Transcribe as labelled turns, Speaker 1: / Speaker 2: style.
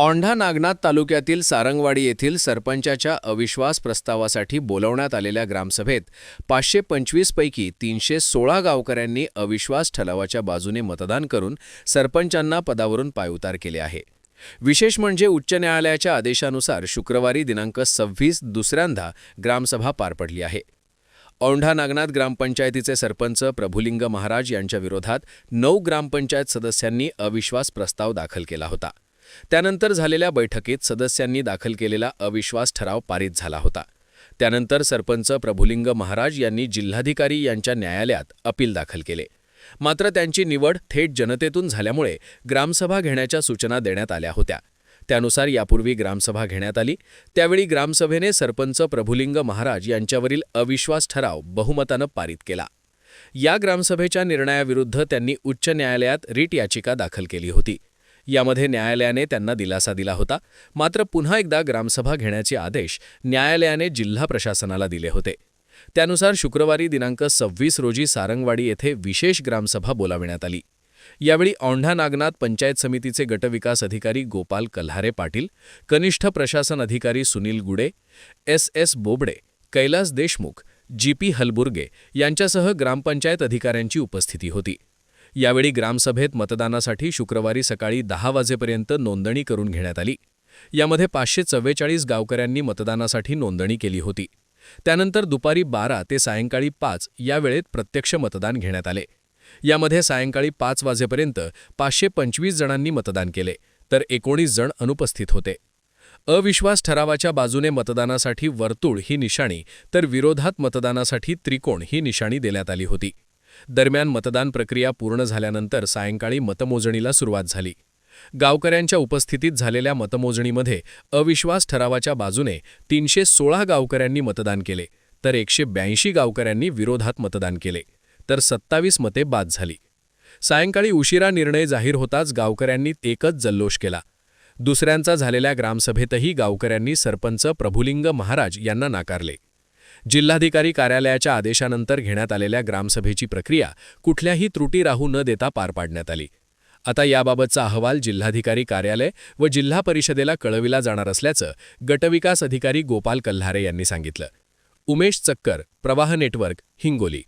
Speaker 1: औंढा नागनाथ तालुक्यातील सारंगवाडी येथील सरपंचाच्या अविश्वास प्रस्तावासाठी बोलवण्यात आलेल्या ग्रामसभेत पाचशे पंचवीसपैकी तीनशे सोळा गावकऱ्यांनी अविश्वास ठरावाच्या बाजूने मतदान करून सरपंचांना पदावरून पायउतार केले आहे. विशेष म्हणजे उच्च न्यायालयाच्या आदेशानुसार शुक्रवारी दिनांक सव्वीस दुसऱ्यांदा ग्रामसभा पार पडली आहे. औंढा नागनाथ ग्रामपंचायतीचे सरपंच प्रभुलिंग महाराज यांच्या विरोधात नऊ ग्रामपंचायत सदस्यांनी अविश्वास प्रस्ताव दाखल केला होता. त्यानंतर झालेल्या बैठकीत सदस्यांनी दाखल केलेला अविश्वास ठराव पारित झाला होता. त्यानंतर सरपंच प्रभुलिंग महाराज यांनी जिल्हाधिकारी यांच्या न्यायालयात अपील दाखल केले. मात्र त्यांची निवड थेट जनतेतून झाल्यामुळे ग्रामसभा घेण्याच्या सूचना देण्यात आल्या होत्या. त्यानुसार यापूर्वी ग्रामसभा घेण्यात आली. त्यावेळी ग्रामसभेने सरपंच प्रभुलिंग महाराज यांच्यावरील अविश्वास ठराव बहुमतानं पारित केला. या ग्रामसभेच्या निर्णयाविरुद्ध त्यांनी उच्च न्यायालयात रिट याचिका दाखल केली होती. यामध्ये न्यायालयाने त्यांना दिलासा दिला होता. मात्र पुन्हा एकदा ग्रामसभा घेण्याचे आदेश न्यायालयाने जिल्हा प्रशासनाला दिले होते. त्यानुसार शुक्रवारी दिनांक सव्वीस रोजी सारंगवाडी येथे विशेष ग्रामसभा बोलाविण्यात आली. यावेळी औंढा नागनाथ पंचायत समितीचे गटविकास अधिकारी गोपाल कल्हारे पाटील कनिष्ठ प्रशासन अधिकारी Sunil Gude S S Bobde Kailas Deshmukh G P Halburge यांच्यासह ग्रामपंचायत अधिकाऱ्यांची उपस्थिती होती. यावेळी ग्रामसभेत मतदानासाठी शुक्रवारी सकाळी दहा वाजेपर्यंत नोंदणी करून घेण्यात आली. यामध्ये पाचशे चव्वेचाळीस गावकऱ्यांनी मतदानासाठी नोंदणी केली होती. त्यानंतर दुपारी बारा ते सायंकाळी पाच या वेळेत प्रत्यक्ष मतदान घेण्यात आले. यामध्ये सायंकाळी पाच वाजेपर्यंत पाचशे पंचवीस जणांनी मतदान केले तर एकोणीस जण अनुपस्थित होते. अविश्वास ठरावाच्या बाजूने मतदानासाठी वर्तुळ ही निशाणी तर विरोधात मतदानासाठी त्रिकोण ही निशाणी देण्यात आली होती. दरम्यान मतदान प्रक्रिया पूर्ण झाल्यानंतर सायंकाळी मतमोजणीला सुरुवात झाली. गावकऱ्यांच्या उपस्थितीत झालेल्या मतमोजणीमध्ये अविश्वास ठरावाच्या बाजूने तीनशे सोळा गावकऱ्यांनी मतदान केले तर एकशे ब्याऐंशी गावकऱ्यांनी विरोधात मतदान केले तर सत्तावीस मते बाद झाली. सायंकाळी उशिरा निर्णय जाहीर होताच गावकऱ्यांनी एकच जल्लोष केला. दुसऱ्यांचा झालेल्या ग्रामसभेतही गावकऱ्यांनी सरपंच प्रभुलिंग महाराज यांना नाकारले. जिल्हाधिकारी कार्यालयाच्या आदेशानंतर घेण्यात आलेल्या ग्रामसभेची प्रक्रिया कुठल्याही त्रुटी राहू न देता पार पाडण्यात आली. आता याबाबतचा अहवाल जिल्हाधिकारी कार्यालय व जिल्हा परिषदेला कळविला जाणार असल्याचं गटविकास अधिकारी गोपाल कल्हारे यांनी सांगितलं. उमेश चक्कर प्रवाह नेटवर्क हिंगोली.